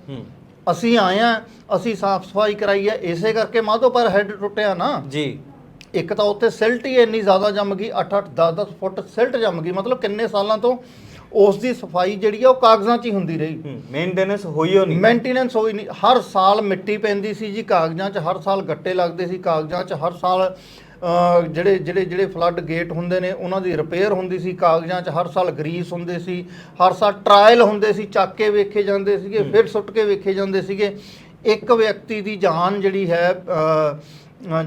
ਅਸੀਂ ਆਏ ਆ ਅਸੀਂ ਸਾਫ਼ ਸਫ਼ਾਈ ਕਰਾਈ ਹੈ ਇਸੇ ਕਰਕੇ ਮਾਧੋ ਪਰ ਹੈੱਡ ਟੁੱਟਿਆ ਨਾ। ਜੀ। ਇੱਕ ਤਾਂ ਉੱਥੇ ਸਿਲਟ ਹੀ ਇੰਨੀ ਜ਼ਿਆਦਾ ਜੰਮ ਗਈ 8-8 10-10 ਫੁੱਟ ਸਿਲਟ ਜੰਮ ਗਈ ਮਤਲਬ ਕਿੰਨੇ ਸਾਲਾਂ ਤੋਂ ਉਸ ਦੀ ਸਫ਼ਾਈ ਜਿਹੜੀ ਆ ਉਹ ਕਾਗਜ਼ਾਂ 'ਚ ਹੀ ਹੁੰਦੀ ਰਹੀ। ਮੇਨਟੇਨੈਂਸ ਹੋਈ ਹੋ ਨਹੀਂ ਮੇਨਟੇਨੈਂਸ ਹੋਈ ਨਹੀਂ। ਹਰ ਸਾਲ ਮਿੱਟੀ ਪੈਂਦੀ ਸੀ ਜੀ ਕਾਗਜ਼ਾਂ 'ਚ ਹਰ ਸਾਲ ਗੱਟੇ ਲੱਗਦੇ ਸੀ ਕਾਗਜ਼ਾਂ 'ਚ ਹਰ ਸਾਲ ਜਿਹੜੇ ਜਿਹੜੇ ਜਿਹੜੇ ਫਲੱਡ ਗੇਟ ਹੁੰਦੇ ਨੇ ਉਹਨਾਂ ਦੀ ਰਿਪੇਅਰ ਹੁੰਦੀ ਸੀ ਕਾਗਜ਼ਾਂ 'ਚ ਹਰ ਸਾਲ ਗਰੀਸ ਹੁੰਦੇ ਸੀ ਹਰ ਸਾਲ ਟਰਾਇਲ ਹੁੰਦੇ ਸੀ ਚੱਕ ਕੇ ਵੇਖੇ ਜਾਂਦੇ ਸੀਗੇ ਫਿਰ ਸੁੱਟ ਕੇ ਵੇਖੇ ਜਾਂਦੇ ਸੀਗੇ। ਇੱਕ ਵਿਅਕਤੀ ਦੀ ਜਾਨ ਜਿਹੜੀ ਹੈ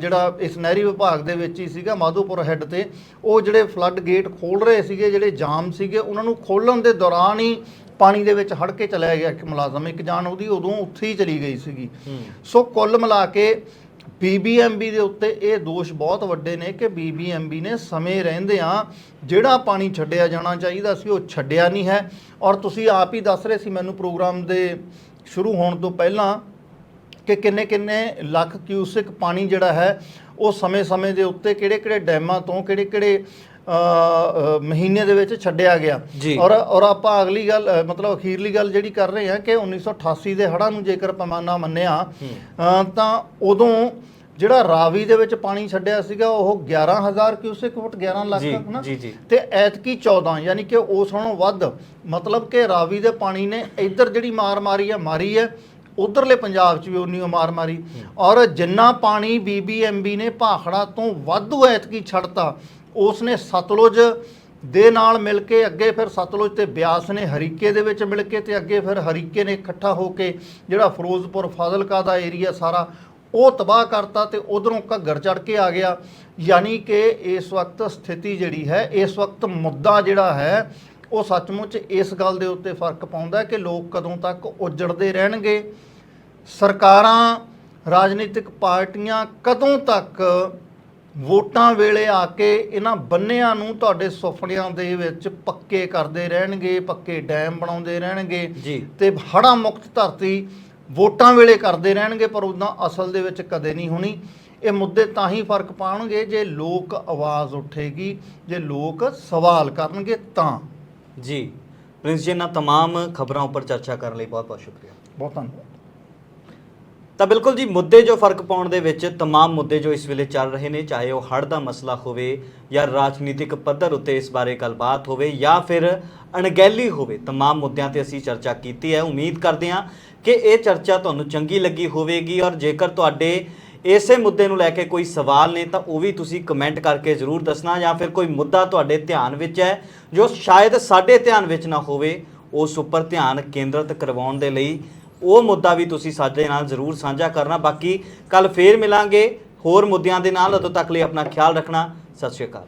ਜਿਹੜਾ ਇਸ ਨਹਿਰੀ ਵਿਭਾਗ ਦੇ ਵਿੱਚ ਹੀ ਸੀਗਾ ਮਾਧੋਪੁਰ ਹੈੱਡ ਤੇ ਉਹ ਜਿਹੜੇ ਫਲੱਡ ਗੇਟ ਖੋਲ ਰਹੇ ਸੀਗੇ ਜਿਹੜੇ ਜਾਮ ਸੀਗੇ ਉਹਨਾਂ ਨੂੰ ਖੋਲਣ ਦੇ ਦੌਰਾਨ ਹੀ ਪਾਣੀ ਦੇ ਵਿੱਚ ਹੜ ਕੇ ਚਲਿਆ ਗਿਆ ਇੱਕ ਮੁਲਾਜ਼ਮ। ਇੱਕ ਜਾਨ ਉਹਦੀ ਉਦੋਂ ਉੱਥੇ ਹੀ ਚਲੀ ਗਈ ਸੀਗੀ। ਸੋ ਕੁੱਲ ਮਿਲਾ ਕੇ ਬੀਬੀਐਮਬੀ ਦੇ ਉੱਤੇ ਇਹ ਦੋਸ਼ ਬਹੁਤ ਵੱਡੇ ਨੇ ਕਿ ਬੀਬੀਐਮਬੀ ਨੇ ਸਮੇਂ ਰਹਿੰਦਿਆਂ ਜਿਹੜਾ ਪਾਣੀ ਛੱਡਿਆ ਜਾਣਾ ਚਾਹੀਦਾ ਸੀ ਉਹ ਛੱਡਿਆ ਨਹੀਂ ਹੈ। ਔਰ ਤੁਸੀਂ ਆਪ ਹੀ ਦੱਸ ਰਹੇ ਸੀ ਮੈਨੂੰ ਪ੍ਰੋਗਰਾਮ ਦੇ ਸ਼ੁਰੂ ਹੋਣ ਤੋਂ ਪਹਿਲਾਂ ਕਿ ਕਿੰਨੇ ਕਿੰਨੇ ਲੱਖ ਕਿਊਸਿਕ ਪਾਣੀ ਜਿਹੜਾ ਹੈ ਉਹ ਸਮੇਂ-ਸਮੇਂ ਦੇ ਉੱਤੇ ਕਿਹੜੇ-ਕਿਹੜੇ ਡੈਮਾਂ ਤੋਂ ਕਿਹੜੇ-ਕਿਹੜੇ ਮਹੀਨੇ ਦੇ ਵਿੱਚ ਛੱਡਿਆ ਗਿਆ। ਔਰ ਔਰ ਆਪਾਂ ਅਗਲੀ ਗੱਲ ਮਤਲਬ ਅਖੀਰਲੀ ਗੱਲ ਜਿਹੜੀ ਕਰ ਰਹੇ ਹਾਂ ਕਿ 1988 ਦੇ ਹੜ੍ਹਾਂ ਨੂੰ ਜੇਕਰ ਪੈਮਾਨਾ ਮੰਨਿਆ ਤਾਂ ਉਦੋਂ ਜਿਹੜਾ ਰਾਵੀ ਦੇ ਵਿੱਚ ਪਾਣੀ ਛੱਡਿਆ ਸੀਗਾ ਉਹ 11000 ਕਿਊਸਿਕ ਫੁੱਟ 11 ਲੱਖ ਹਨਾ ਤੇ ਐਤਕੀ 14 ਯਾਨੀ ਕਿ ਉਸ ਨਾਲੋਂ ਵੱਧ ਮਤਲਬ ਕਿ ਰਾਵੀ ਦੇ ਪਾਣੀ ਨੇ ਇੱਧਰ ਜਿਹੜੀ ਮਾਰ ਮਾਰੀ ਹੈ ਮਾਰੀ ਹੈ ਉਧਰਲੇ ਪੰਜਾਬ 'ਚ ਵੀ ਉਨੀ ਓ ਮਾਰ ਮਾਰੀ। ਔਰ ਜਿੰਨਾ ਪਾਣੀ ਬੀਬੀਐਮਬੀ ਨੇ ਭਾਖੜਾ ਤੋਂ ਵਾਧੂ ਐਤਕੀ ਛੱਡਤਾ ਉਸ ਨੇ ਸਤਲੁਜ ਦੇ ਨਾਲ ਮਿਲ ਕੇ ਅੱਗੇ ਫਿਰ ਸਤਲੁਜ ਤੇ ਬਿਆਸ ਨੇ ਹਰੀਕੇ ਦੇ ਵਿੱਚ ਮਿਲ ਕੇ ਤੇ ਅੱਗੇ ਫਿਰ ਹਰੀਕੇ ਨੇ ਇਕੱਠਾ ਹੋ ਕੇ ਜਿਹੜਾ ਫਿਰੋਜ਼ਪੁਰ ਫਾਜ਼ਿਲਕਾ ਦਾ ਏਰੀਆ ਸਾਰਾ, ਉਹ ਤਬਾਹ ਕਰਤਾ ਤੇ ਉਧਰੋਂ ਘੱਗਰ ਚੜ ਕੇ ਆ ਗਿਆ। ਯਾਨੀ ਕਿ ਇਸ ਵਕਤ ਸਥਿਤੀ ਜਿਹੜੀ ਹੈ, ਇਸ ਵਕਤ ਮੁੱਦਾ ਜਿਹੜਾ ਹੈ ਉਹ ਸੱਚਮੁੱਚ ਇਸ ਗੱਲ ਦੇ ਉੱਤੇ ਫ਼ਰਕ ਪਾਉਂਦਾ ਕਿ ਲੋਕ ਕਦੋਂ ਤੱਕ ਉਜੜਦੇ ਰਹਿਣਗੇ। ਸਰਕਾਰਾਂ ਰਾਜਨੀਤਿਕ ਪਾਰਟੀਆਂ ਕਦੋਂ ਤੱਕ ਵੋਟਾਂ ਵੇਲੇ ਆ ਕੇ ਇਹਨਾਂ ਬੰਨਿਆਂ ਨੂੰ ਤੁਹਾਡੇ ਸੁਪਨਿਆਂ ਦੇ ਵਿੱਚ ਪੱਕੇ ਕਰਦੇ ਰਹਿਣਗੇ ਪੱਕੇ ਡੈਮ ਬਣਾਉਂਦੇ ਰਹਿਣਗੇ ਤੇ ਹੜਾ ਮੁਕਤ ਧਰਤੀ ਵੋਟਾਂ ਵੇਲੇ ਕਰਦੇ ਰਹਿਣਗੇ ਪਰ ਉਦਾਂ ਅਸਲ ਦੇ ਵਿੱਚ ਕਦੇ ਨਹੀਂ ਹੋਣੀ। ਇਹ ਮੁੱਦੇ ਤਾਂ ਹੀ ਫ਼ਰਕ ਪਾਉਣਗੇ ਜੇ ਲੋਕ ਆਵਾਜ਼ ਉੱਠੇਗੀ ਜੇ ਲੋਕ ਸਵਾਲ ਕਰਨਗੇ ਤਾਂ। ਜੀ ਪ੍ਰਿੰਸ ਜੀ ਇਹਨਾਂ ਤਮਾਮ ਖਬਰਾਂ ਉੱਪਰ ਚਰਚਾ ਕਰਨ ਲਈ ਬਹੁਤ ਬਹੁਤ ਸ਼ੁਕਰੀਆ ਬਹੁਤ ਧੰਨਵਾਦ ਤਾਂ ਬਿਲਕੁਲ ਜੀ ਮੁੱਦੇ ਜੋ ਫਰਕ ਪਾਉਣ ਦੇ ਵਿੱਚ तमाम ਮੁੱਦੇ ਜੋ ਇਸ ਵੇਲੇ ਚੱਲ ਰਹੇ ਨੇ ਚਾਹੇ ਉਹ ਹੜ੍ਹ ਦਾ ਮਸਲਾ ਹੋਵੇ ਜਾਂ ਰਾਜਨੀਤਿਕ ਪੱਧਰ ਉੱਤੇ ਇਸ ਬਾਰੇ ਗੱਲਬਾਤ ਹੋਵੇ ਜਾਂ ਫਿਰ ਅਣਗਹਿਲੀ ਹੋਵੇ तमाम ਮੁੱਦਿਆਂ ਤੇ ਅਸੀਂ ਚਰਚਾ ਕੀਤੀ ਹੈ ਉਮੀਦ ਕਰਦੇ ਹਾਂ ਕਿ ਇਹ ਚਰਚਾ ਤੁਹਾਨੂੰ ਚੰਗੀ ਲੱਗੀ ਹੋਵੇਗੀ ਔਰ ਜੇਕਰ ਤੁਹਾਡੇ ਇਸੇ ਮੁੱਦੇ ਨੂੰ ਲੈ ਕੇ ਕੋਈ ਸਵਾਲ ਨੇ ਤਾਂ ਉਹ ਵੀ ਤੁਸੀਂ ਕਮੈਂਟ ਕਰਕੇ ਜ਼ਰੂਰ ਦੱਸਣਾ ਜਾਂ ਫਿਰ ਕੋਈ ਮੁੱਦਾ ਤੁਹਾਡੇ ਧਿਆਨ ਵਿੱਚ ਹੈ ਜੋ ਸ਼ਾਇਦ ਸਾਡੇ ਧਿਆਨ ਵਿੱਚ ਨਾ ਹੋਵੇ, ਉਸ ਉੱਪਰ ਧਿਆਨ ਕੇਂਦਰਿਤ ਕਰਵਾਉਣ ਦੇ ਲਈ ਉਹ ਮੁੱਦਾ ਵੀ ਤੁਸੀਂ ਸਾਡੇ ਨਾਲ ਜ਼ਰੂਰ ਸਾਂਝਾ ਕਰਨਾ। ਬਾਕੀ ਕੱਲ ਫੇਰ ਮਿਲਾਂਗੇ ਹੋਰ ਮੁੱਦਿਆਂ ਦੇ ਨਾਲ। ਉਦੋਂ ਤੱਕ ਲਈ ਆਪਣਾ ਖਿਆਲ ਰੱਖਣਾ। ਸਤਿ ਸ਼੍ਰੀ ਅਕਾਲ।